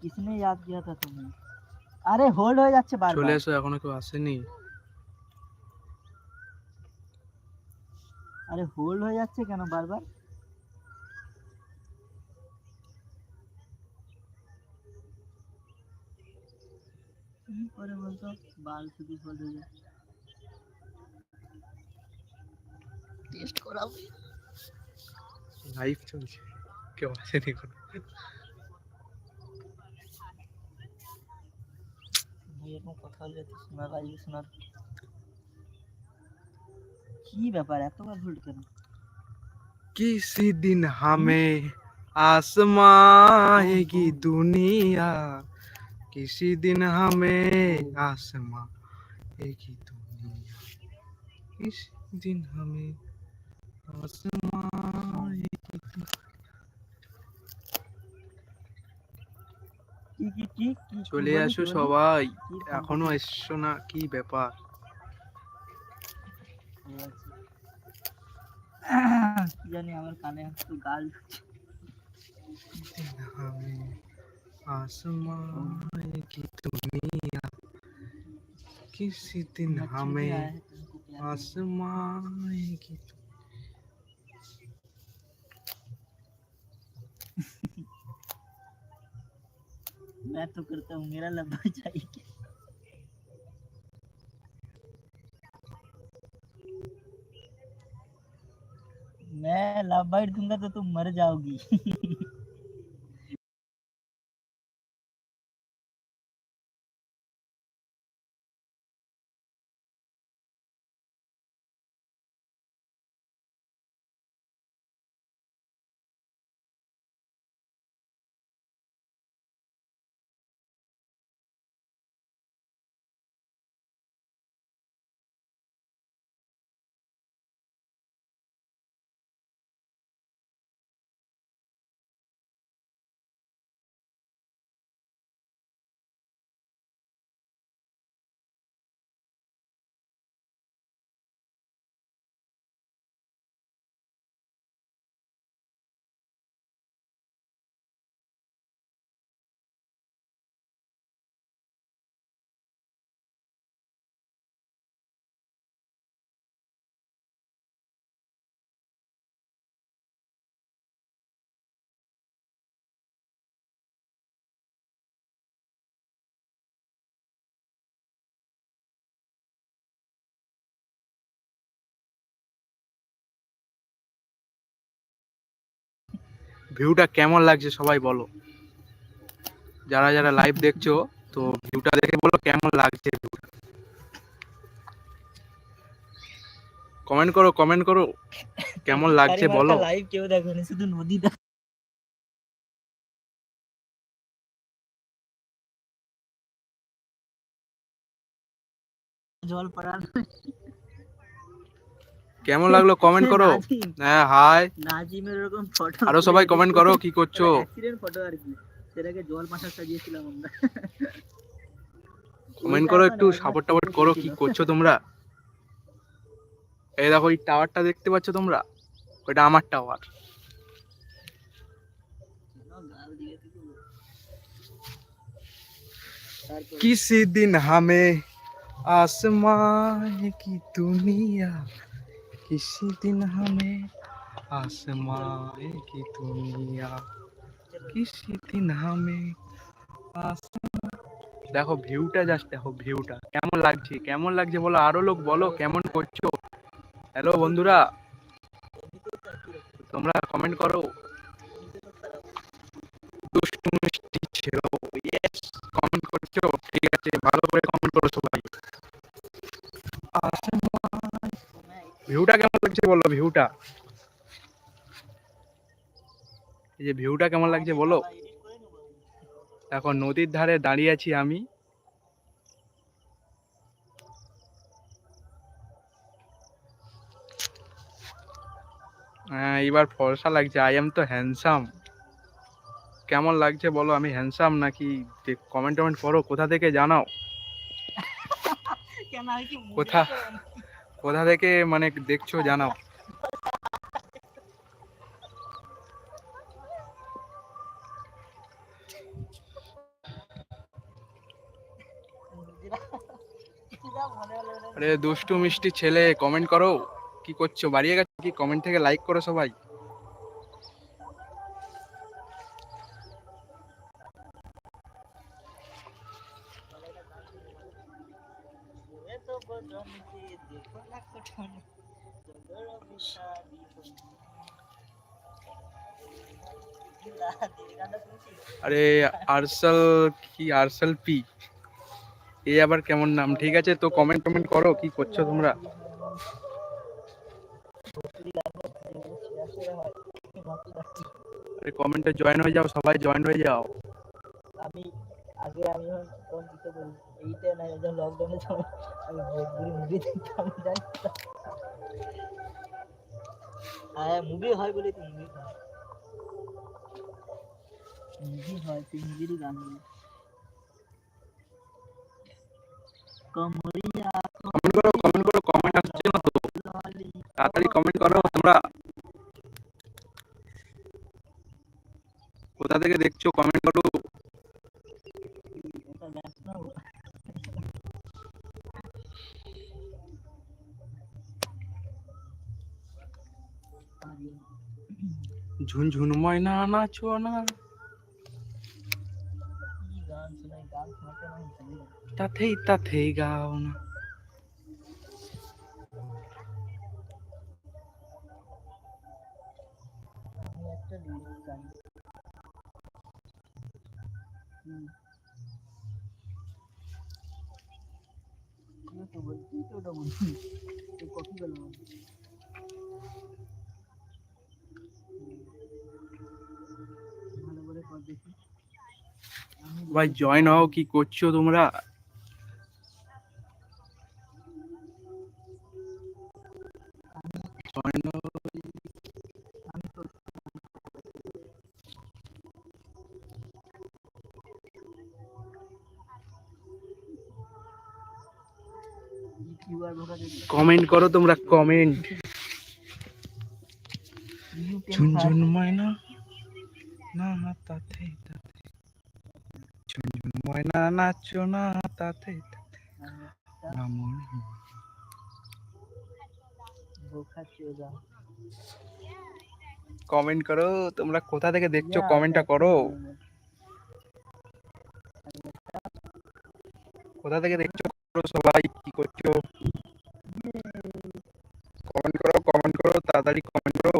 किसने याद किया था तुम्हें अरे होल्ड হয়ে যাচ্ছে চলে বারবার এসো এখনো কেউ আসেনি আরে হোল্ড হয়ে যাচ্ছে কেন বারবার কি করে বলতো বাল শুধু হোল্ড হয়ে যাচ্ছে টেস্ট করাবো লাইভ চলছে কেউ আসেনি কোনো এরকম কথা বললে তো শোনার লাইভে শোনার কি ব্যাপার এতবার হোল্ড কেন किसी दिन हमें आसमाएगी दुनिया किसी दिन हमें आसमाएगी दुनिया किसी दिन हमें आसमाएगी दुनिया। কি কি কি কি কি চলে বলি, আসো কি বলি? সবাই কি এখনো এসছো না কি ব্যাপার কি জানি আমার কানে একটু গাল दिन हमें आसमाएगी दुनिया किसी दिन मच्छर भी हमें आया है मैं तो करता हूँ मेरा लंबा चाहिए मैं लाभ दूँगा तो तुम मर जाओगी। ভিউটা কেমন লাগছে সবাই বলো। যারা যারা লাইভ দেখছ তো ভিউটা দেখে বলো কেমন লাগছে ভিউটা। কমেন্ট করো কমেন্ট করো কেমন লাগছে বলো। লাইভ কেউ দেখোনি শুধু নদী জল পড়ার কেমন লাগলো কমেন্ট করো নাজিম, হ্যাঁ হাই নাজিমের এরকম ফটো আরো সবাই কমেন্ট করো কি করছো অ্যাক্সিডেন্ট ফটো আর কি সেটাকে জল পাশা সাজিয়েছিলাম আমরা কমেন্ট করো একটু সাপোর্ট টাপোর্ট করো কি করছো তোমরা এই দেখো এই টাওয়ারটা দেখতে পাচ্ছ তোমরা ওইটা আমার টাওয়ার किसी दिन हमें आसमां की दुनिया किसी दिन हमें आसमां की दुनिया किसी दिन हमें आसमां দেখো ভিউটা জাস্ট দেখো ভিউটা কেমন লাগছে কেমন লাগছে বলো আরো লোক বলো কেমন করছো হ্যালো বন্ধুরা তোমরা কমেন্ট করো দুষ্টু মিষ্টি ছেলে ইয়েস কমেন্ট করছো ঠিক আছে ভালো করে কমেন্ট করো সবাই ভিউটা কেমন লাগছে বলো ভিউটা? এই যে ভিউটা কেমন লাগছে বলো? দেখো নদীর ধারে দাঁড়িয়ে আছি আমি। হ্যাঁ এবার ফর্সা লাগছে আই এম তো হ্যান্ডসাম কেমন লাগছে বলো আমি হ্যান্ডসাম নাকি? কমেন্ট টমেন্ট করো কোথা থেকে জানাও? কোথা? কোথা থেকে মানে দেখছ, জানাও। আরে, দুষ্টু মিষ্টি ছেলে কমেন্ট করো। কি করছ? বাড়িয়ে গেছো কি? কমেন্ট থেকে লাইক করো সবাই। আরসাল কি? আরসাল পি। এ আবার কেমন নাম? ঠিক আছে, তো কমেন্ট টমেন্ট করো, কি করছ তোমরা? আরে কমেন্টে জয়েন হয়ে যাও, সবাই জয়েন হয়ে যাও। আমি আগে আমি কোন দিতে বলি, এইটা না যখন লকডাউনে সময় আমি ভোজপুরি মুভি দেখতাম জানিস তো? হ্যাঁ মুভি হয় বলে তো মুভি হয়। মুভি হয় সেই মুভিরই গান কমেন্ট করো কমেন্ট করো কমেন্ট আসছে না তো। তাড়াতাড়ি কমেন্ট করো তোমরা কোথা থেকে দেখছ? কমেন্ট করো। ঝুনঝুন ময়না নাচো না কি গান শোনাই গান শোনাতে আমি জানি না তাতেই তাতেই গাও না। ভালো করে কর দেখি। ভাই জয়েন হও, কি করছ তোমরা? কমেন্ট করো তোমরা কমেন্ট ঝুনঝুন ময়না? না তাতেই তাতে ঝুনঝুন ময়না নাচো না তাতে কমেন্ট করো তোমরা কোথা থেকে দেখছ? কমেন্টটা করো। কোথা থেকে দেখছ? করো সবাই কি করছ? কমেন্ট করো কমেন্ট করো তাড়াতাড়ি কমেন্ট করো।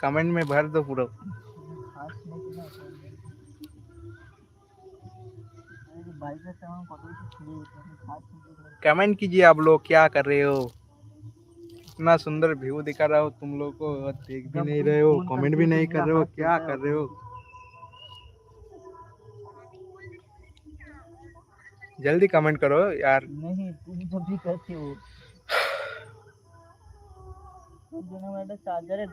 कमेंट में भर दो पूरा। कमेंट कीजिए आप लोग क्या कर रहे हो? इतना सुंदर व्यू दिखा रहा हो तुम लोग को देख भी नहीं रहे हो कमेंट भी नहीं कर रहे हो क्या कर रहे हो? जल्दी कमेंट करो यार। नहीं तुम भी करते हो। तो तो चार्जर है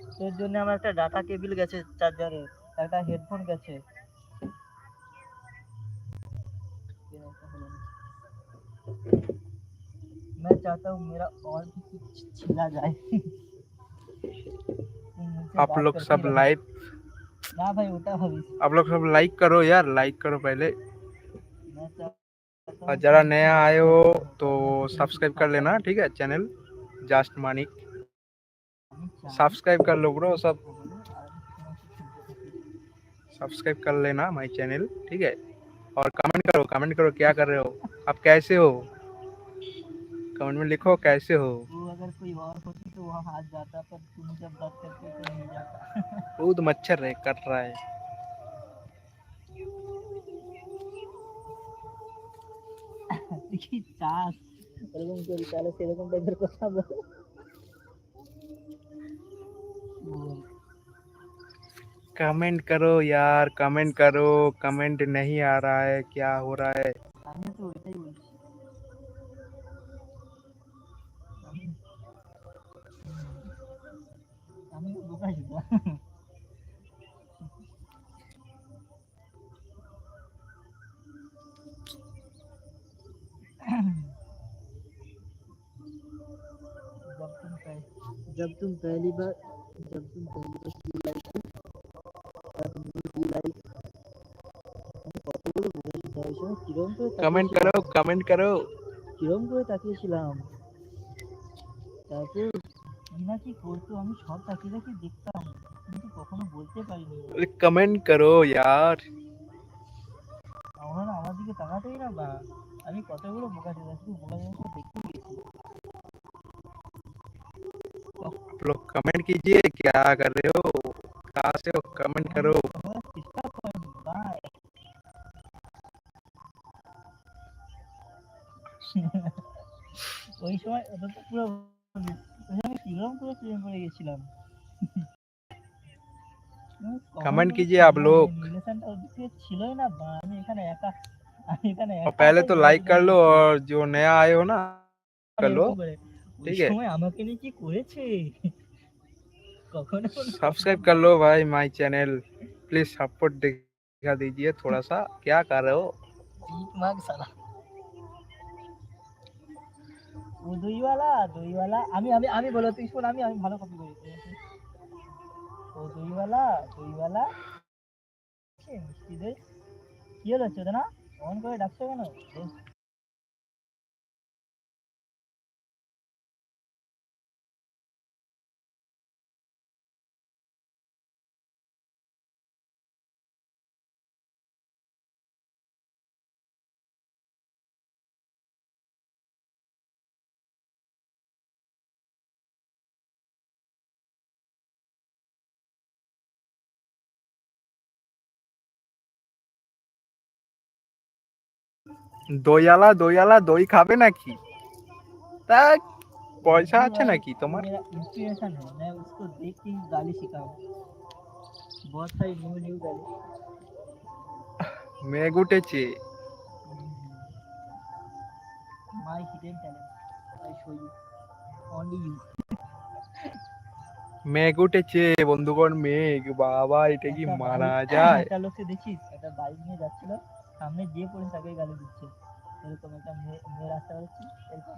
আমার একটা চার্জারে তোর জন্য আমার একটা ডাটা কেবিল গেছে চার্জারে একটা হেডফোন গেছে मैं चाहता हूँ मेरा और भी कुछ छिला जाए तुम मुझसे आप बात लोग करते सब रहो। लाइव ना भाई उठा भविष्य आप लोग सब लाइक करो यार लाइक करो पहले मैं चाहता हूँ और जरा तुम नया मुझसे आए बात हो करो। तो तुम सब्सक्राइब मुझसे कर लेना ठीक है चैनल जस्ट मानिक बात- सब्सक्राइब कर लो ब्रो सब बोलो, और भी तुम्हें कुछ सब्सक्राइब कर लेना माय चैनल ठीक है और कमेंट करो कमेंट करो क्या कर रहे हो आप कैसे हो कमेंट में लिखो कैसे हो वो अगर कोई और होती तो वहाँ हाथ जाता पर तुम जब बात करते हो तो नहीं जाता दूध मच्छर है कट रहा है তুই কি চাস এরকম করি তাহলে সেরকম টাইপের কথা বল বল। कमेंट करो यार कमेंट करो कमेंट नहीं आ रहा है क्या हो रहा है? কিরম করে कमेंट তাকিয়েছিলাম। करो कमेंट करो কিরম করে তাকিয়েছিলাম তারপর কি না কি করতো আমি সব তাকিয়ে তাকিয়ে দেখতাম কিন্তু কখনো বলতে পারিনি अरे कमेंट करो यार ওনারা আমার দিকে তাকাতেই না বা আমি কতগুলো বোকা ছিল শুধু বোকা জিনিসটা দেখতেই গেছি आप लोग कमेंट कीजिए क्या कर रहे हो कहाँ से हो कमेंट करो ওই সময় ওটা তো পুরো ওই সময় কিরম করে প্রেম করে গেছিলাম कमेंट कीजिए आप लोग রিলেশনটা ওদিক থেকে ছিলই না বা আমি এখানে একা আমি এখানে और একা पहले একাই तो বোকা लाइक ছিলাম। कर लो और जो नया आए हो ना कर लो এরকম করে। ওই ঠিক আছে? সময় আমাকে নিয়ে কি করেছে কখনো কোনো- सब्सक्राइब कर लो भाई माय चैनल प्लीज सपोर्ट दिखा दीजिए थोड़ा सा क्या कर रहे हो দইওয়ালা দইওয়ালা। আমি আমি আমি বলো তুই শোন, আমি আমি ভালো কপি করি। ও দইওয়ালা দইওয়ালা। সে মিষ্টি দই কি হলো চোদনা অন করে ডাকছো কেন? দইয়ালা দইয়ালা দই খাবে নাকি তা পয়সা আছে নাকি তোমার मेरा इंस्पिरेशन है मैं उसको देख के ही गाली सीखा हूँ बहुत सारी न्यू न्यू गाली মেঘ উঠেছে my hidden talent I show you only you মেঘ উঠেছে বন্ধুগণ মেঘ বাবা এটা কি একটা মারা বাইক- যায় একটা লোককে দেখিস একটা বাইক নিয়ে যাচ্ছিল সামনে যে পড়ে তাকে গালি দিচ্ছে। এরকম একটা মেয়ে রাস্তা এরকম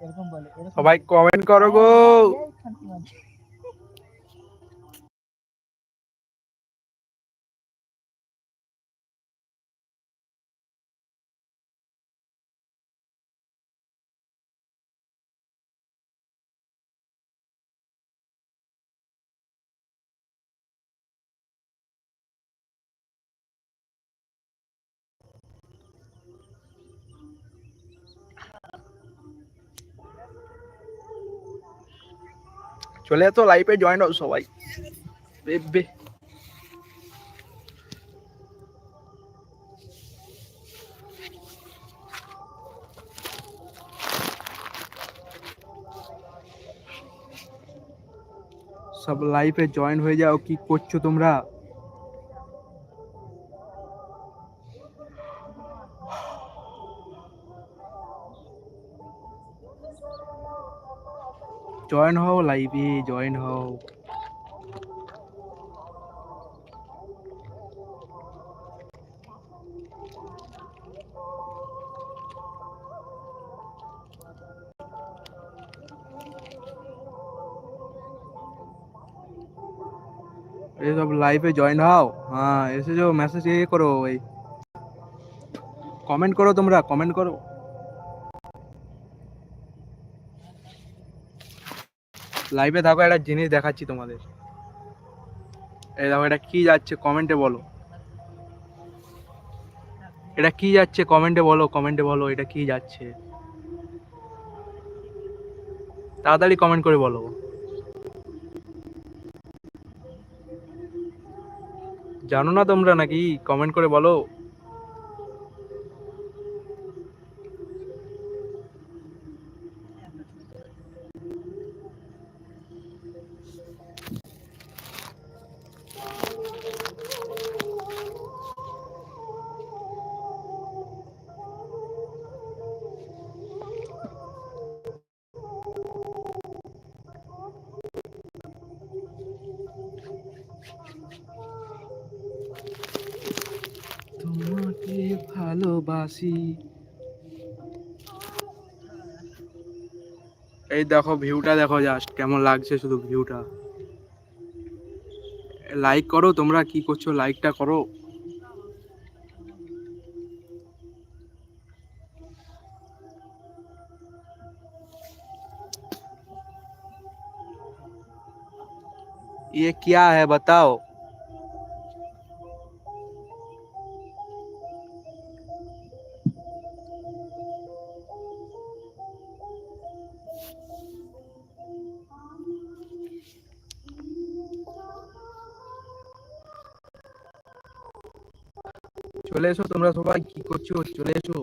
এরকম বলে সবাই কমেন্ট করো গো। চলে তো লাইভে জয়েন হও সবাই বেবে সব লাইভে জয়েন হয়ে যাও কি করছ তোমরা জয়েন হও লাইভে জয়েন হও। এসব লাইভে জয়েন হও। হ্যাঁ এসে যে মেসেজ ইয়ে করো ওই কমেন্ট করো তোমরা কমেন্ট করো। লাইভে থাকো একটা জিনিস দেখাচ্ছি তোমাদের। এই দেখো, এটা কি যাচ্ছে? কমেন্টে বলো। এটা কি যাচ্ছে? কমেন্টে বলো কমেন্টে বলো, এটা কি যাচ্ছে? তাড়াতাড়ি কমেন্ট করে বলো। জানো না তোমরা নাকি? কমেন্ট করে বলো। দেখো ভিউটা দেখো জাস্ট কেমন লাগছে শুধু ভিউটা লাইক করো তোমরা কি করছো লাইকটা করো ये क्या है बताओ তোমরা সবাই কি করছ? চলে এসো।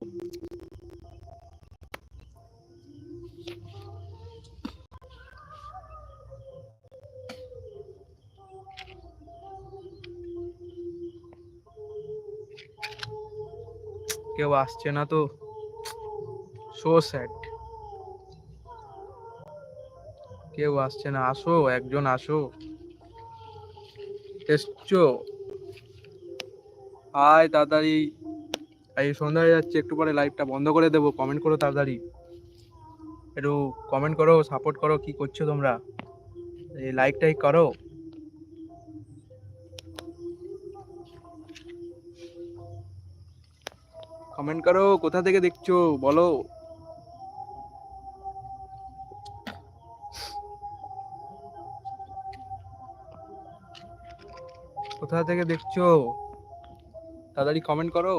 কেউ আসছে না তো? সো স্যাড কেউ আসছে না। আসো, একজন আসো। এসছো। আয়, তাড়াতাড়ি। এই সন্ধ্যা হয়ে যাচ্ছে, একটু পরে লাইভটা বন্ধ করে দেবো। কমেন্ট করো তাড়াতাড়ি। একটু কমেন্ট করো সাপোর্ট করো, কি করছ তোমরা? এই লাইকটাই করো। কমেন্ট করো, কোথা থেকে দেখছ? বলো। কোথা থেকে দেখছ? তাড়াতাড়ি কমেন্ট করো।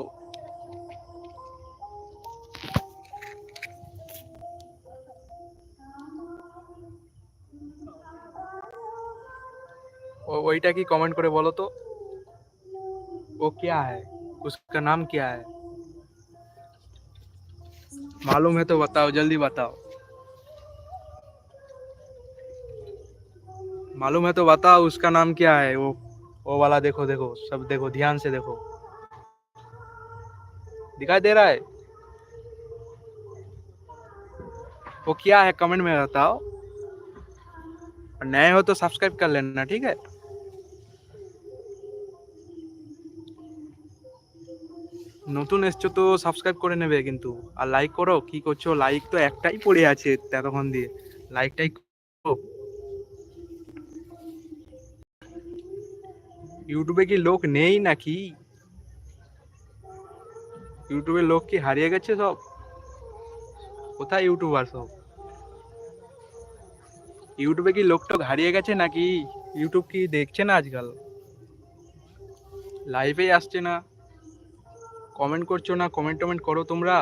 वहीटा की कमेंट करे बोलो तो। वो क्या है? उसका नाम क्या है? मालूम है तो बताओ, जल्दी बताओ। मालूम है तो बताओ उसका नाम क्या है? वो वो वाला देखो देखो, सब देखो, ध्यान से देखो। दिखाई दे रहा है? वो क्या है? कमेंट में बताओ। नए हो तो सब्सक्राइब कर लेना, ठीक है? নতুন এসছো তো সাবস্ক্রাইব করে নেবে কিন্তু। আর লাইক করো, কি করছ? লাইক তো একটাই পড়ে আছে এতক্ষণ দিয়ে। লাইকটাই ইউটিউবে কি লোক নেই নাকি? ইউটিউবে লোক কি হারিয়ে গেছে সব? কোথায় ইউটিউবার সব? ইউটিউবে কি লোক টোক হারিয়ে গেছে নাকি? ইউটিউব কি দেখছে না আজকাল? লাইভেই আসছে না। কমেন্ট করছ না কমেন্ট টমেন্ট করো তোমরা।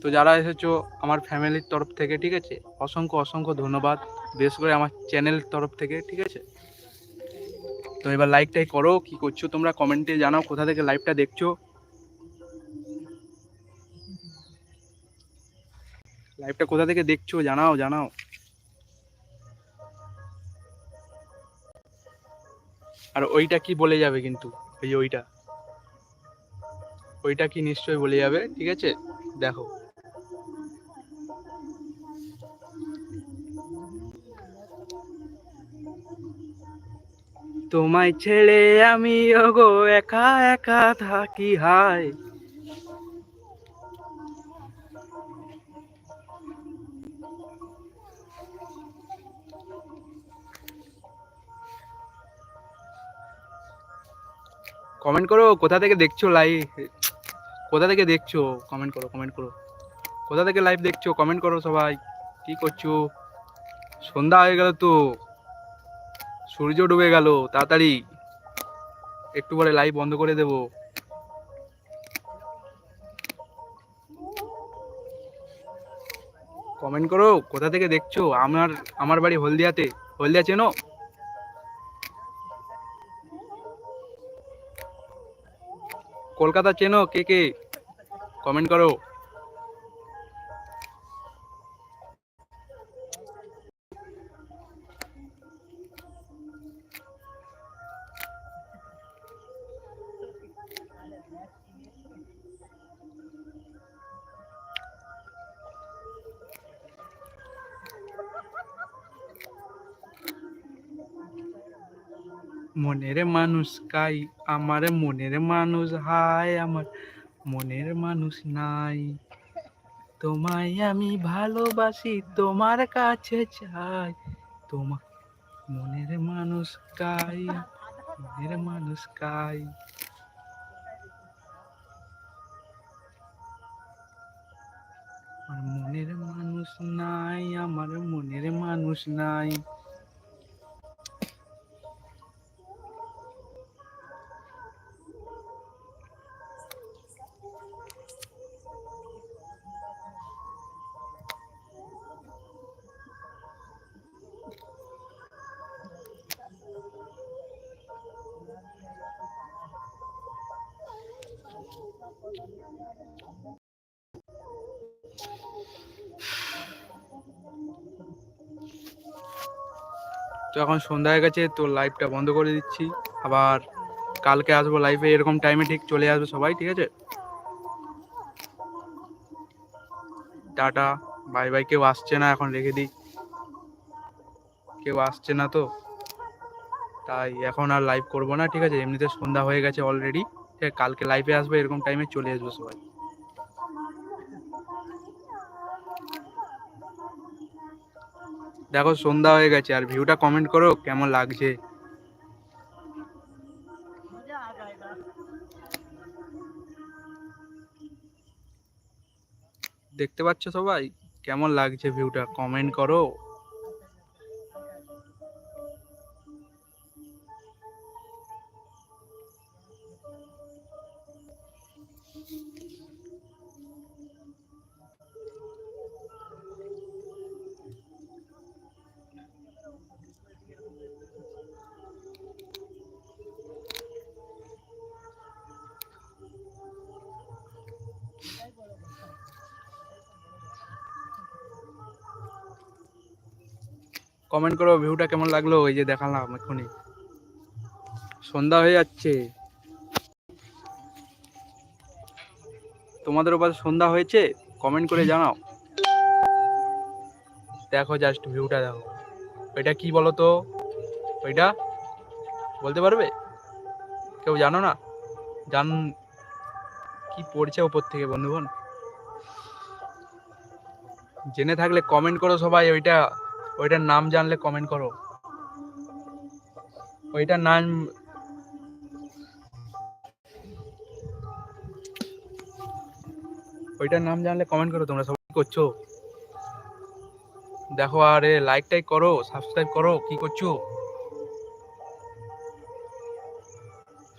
তো যারা এসেছ আমার ফ্যামিলির তরফ থেকে, ঠিক আছে? অসংখ্য অসংখ্য ধন্যবাদ। বিশেষ করে আমার চ্যানেল তরফ থেকে, ঠিক আছে? তো এবার লাইকটাই করো, কি করছ তোমরা? কমেন্টে জানাও কোথা থেকে লাইভটা দেখছ। লাইভটা কোথা থেকে দেখছ? জানাও জানাও। আর ওইটা কি বলে যাবে কিন্তু? এই ওইটা। ওইটা কি নিশ্চয়ই বলে যাবে, ঠিক আছে? দেখো। তোমায় ছেড়ে আমি ওগো একা একা থাকি, হায়। কমেন্ট করো, কোথা থেকে দেখছ লাইভ কোথা থেকে দেখছ? কমেন্ট করো কমেন্ট করো। কোথা থেকে লাইভ দেখছ? কমেন্ট করো সবাই। কি করছ? সন্ধ্যা হয়ে গেল তো। সূর্য ডুবে গেল, তাড়াতাড়ি। একটু পরে লাইভ বন্ধ করে দেব। কমেন্ট করো, কোথা থেকে দেখছ? আমার আমার বাড়ি হলদিয়াতে। হলদিয়া চেনো? কলকাতা চেনো কে কে? কমেন্ট করো। মনের মানুষ কাই, আমার মনের মানুষ হায় আমার, মনের মানুষ নাই। তোমায় আমি ভালোবাসি, তোমার কাছে চাই। তোমার মনের মানুষ কাই, মনের মানুষ কাই। আমার মনের মানুষ নাই, আমার মনের মানুষ নাই। তো এখন সন্ধ্যা হয়ে গেছে, তো লাইভটা বন্ধ করে দিচ্ছি। আবার কালকে আসব লাইভে এরকম টাইমে ঠিক চলে আসবে সবাই, ঠিক আছে? টাটা বাই বাই কেউ আসছে না এখন রেখে দিই। কেউ আসছে না তো, তাই এখন আর লাইভ করব না, ঠিক আছে? এমনিতে সন্ধ্যা হয়ে গেছে অলরেডি ঠিক কালকে লাইভে আসবে, এরকম টাইমে চলে আসবে সবাই। দেখো, সন্ধ্যা হয়ে গেছে, আর ভিউটা কমেন্ট করো, কেমন লাগছে? দেখতে পাচ্ছ সবাই? কেমন লাগছে ভিউটা কমেন্ট করো। কমেন্ট করো ভিউটা কেমন লাগল? ওই যে দেখালাম এখনই সন্ধ্যা হয়ে যাচ্ছে। তোমাদের ওপাশে সন্ধ্যা হয়েছে? কমেন্ট করে জানাও। দেখো জাস্ট ভিউটা দেখো। ওইটা কি বলো তো ওইটা? বলতে পারবে? কেউ জানো না? জান, কি পড়ছে ওপর থেকে বন্ধুগণ? জেনে থাকলে কমেন্ট করো সবাই, ওইটা ওইটার নাম জানলে কমেন্ট করো। ওইটার নাম ওইটার নাম জানলে কমেন্ট করো, তোমরা সবাই করছ? দেখো, আরে লাইক টাইক করো সাবস্ক্রাইব করো, কি করছ?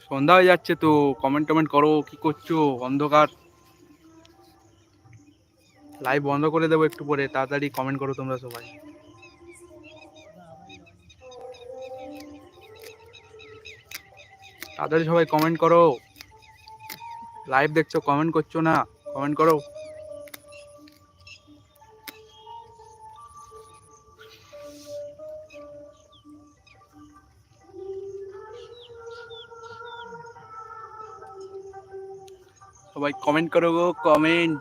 সন্ধ্যা হয়ে যাচ্ছে তো কমেন্ট টমেন্ট করো, কি করছ? অন্ধকার। লাইভ বন্ধ করে দেবো একটু পরে, তাড়াতাড়ি কমেন্ট করো তোমরা সবাই। তাড়াতাড়ি সবাই কমেন্ট করো। লাইভ দেখছ কমেন্ট করছ না কমেন্ট করো। সবাই কমেন্ট করো গো comment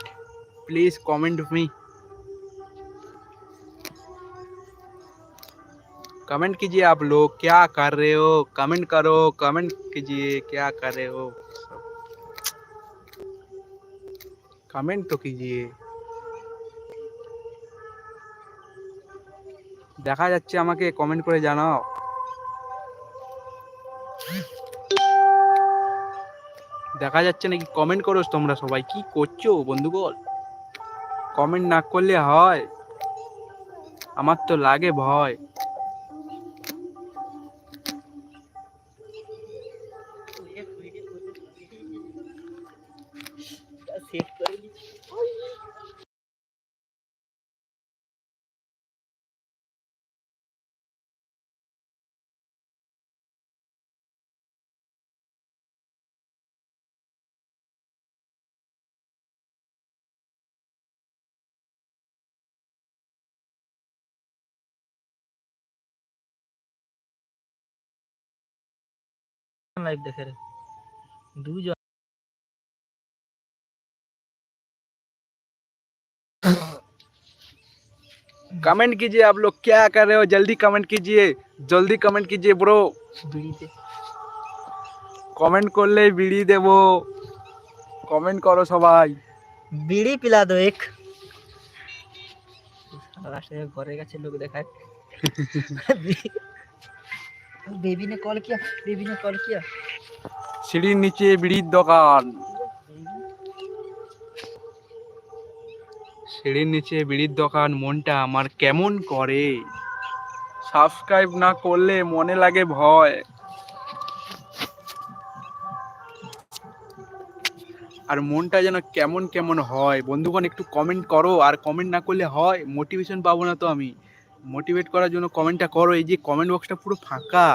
please comment me comment कीजिए आप लोग क्या कर रहे हो कमेंट करो कमेंट कीजिए क्या कर रहे हो कमेंट तो कीजिए দেখা যাচ্ছে আমাকে কমেন্ট করে জানাও দেখা যাচ্ছে নাকি কমেন্ট করো তোমরা সবাই কি করছো বন্ধুগণ কমেন্ট না করলে হয় আমার তো লাগে ভয় লাইভ দেখে রে দুজন कमेंट कीजिए आप लोग क्या कर रहे हो जल्दी कमेंट कीजिए जल्दी कमेंट कीजिए ब्रो বিড়িতে কমেন্ট করলে বিড়ি দেব কমেন্ট করো সবাই বিড়ি পিলা দো এক রাস্তায় ঘরে গেছে লোক দেখায় बेबी ने कॉल किया बेबी ने कॉल किया সিঁড়ির নিচে বিড়ির দোকান সিঁড়ির নিচে বিড়ির দোকান মনটা আমার কেমন করে সাবস্ক্রাইব না করলে মনে লাগে ভয় আর মনটা যেন কেমন কেমন হয় বন্ধুগণ একটু কমেন্ট করো আর কমেন্ট না করলে হয় মোটিভেশন পাবো না তো আমি মোটিভেট করার জন্য কমেন্টটা করো, এই যে কমেন্ট বক্সটা পুরো ফাঁকা।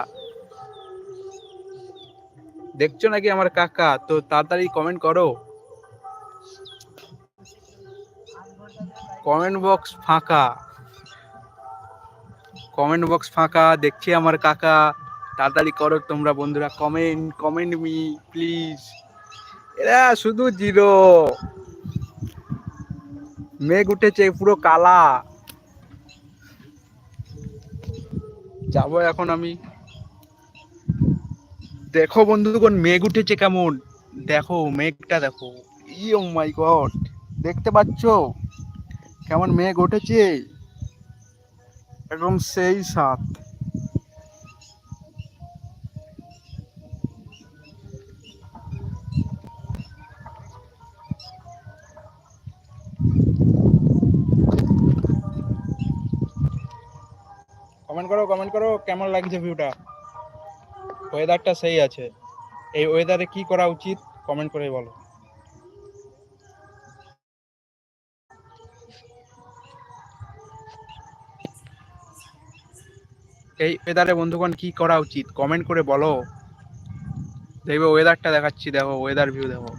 দেখছ নাকি আমার কাকা? তো তাড়াতাড়ি কমেন্ট করো। কমেন্ট বক্স ফাঁকা। কমেন্ট বক্স ফাঁকা, দেখছি আমার কাকা। তাড়াতাড়ি করো তোমরা বন্ধুরা কমেন্ট কমেন্ট মি প্লিজ এরা শুধু জিরো। মেঘ উঠেছে, পুরো কালা। যাব এখন আমি। দেখো বন্ধুগণ, মেঘ উঠেছে কেমন? দেখো, মেঘটা দেখো। ইও মাই গড, দেখতে পাচ্ছ? কেমন মেঘ উঠেছে? একদম সেই সাত কমেন্ট করো কমেন্ট করো, কেমন লাগছে ভিউটা ওয়েদারটা সেই আছে। এই ওয়েদারে কি করা উচিত? কমেন্ট করে বলো। এই ওয়েদারে বন্ধুগণ কি করা উচিত? কমেন্ট করে বলো। দেখবে ওয়েদারটা দেখাচ্ছি, দেখো ওয়েদার ভিউ দেখো।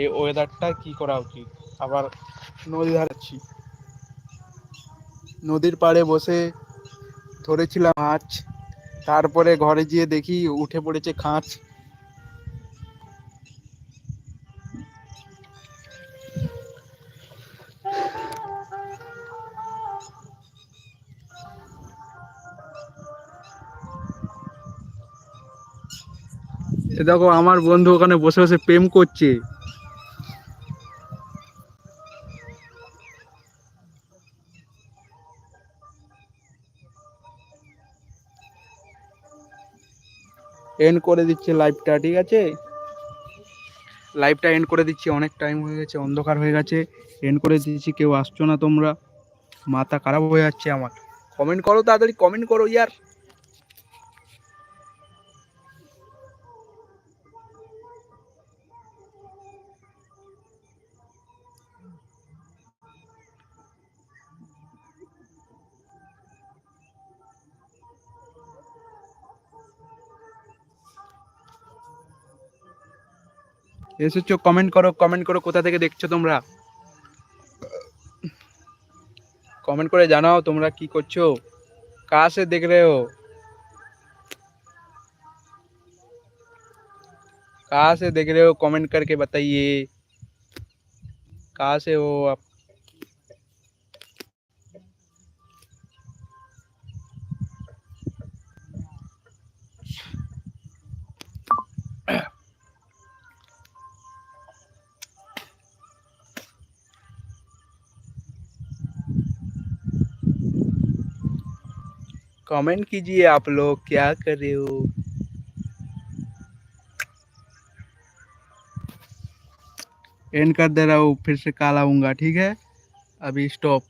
এই ওয়েদারটা কি করা উচিত? আবার নদী ধারাচ্ছি নদীর পাড়ে বসে ধরেছিলাম মাছ তারপরে ঘরে গিয়ে দেখি উঠে পড়েছে খাঁচ। দেখো, আমার বন্ধু ওখানে বসে বসে প্রেম করছে। এন্ড করে দিচ্ছে লাইভটা ঠিক আছে? লাইভটা এন্ড করে দিচ্ছি, অনেক টাইম হয়ে গেছে, অন্ধকার হয়ে গেছে এন্ড করে দিচ্ছি, কেউ আসছো না তোমরা। মাথা খারাপ হয়ে যাচ্ছে আমার। কমেন্ট করো, তাড়াতাড়ি কমেন্ট করো, ইয়ার। এসেছো কমেন্ট করো কমেন্ট করো কোথা থেকে দেখছো তোমরা कमेंट করে জানাও তোমরা কি করছো कहाँ से देख रहे हो कहाँ से देख रहे हो कमेंट करके बताइए कहाँ से हो आप कमेंट कीजिए आप लोग क्या कर रहे हो। एंड कर दे रहा हूँ, फिर से कल आऊँगा ठीक है? अभी स्टॉप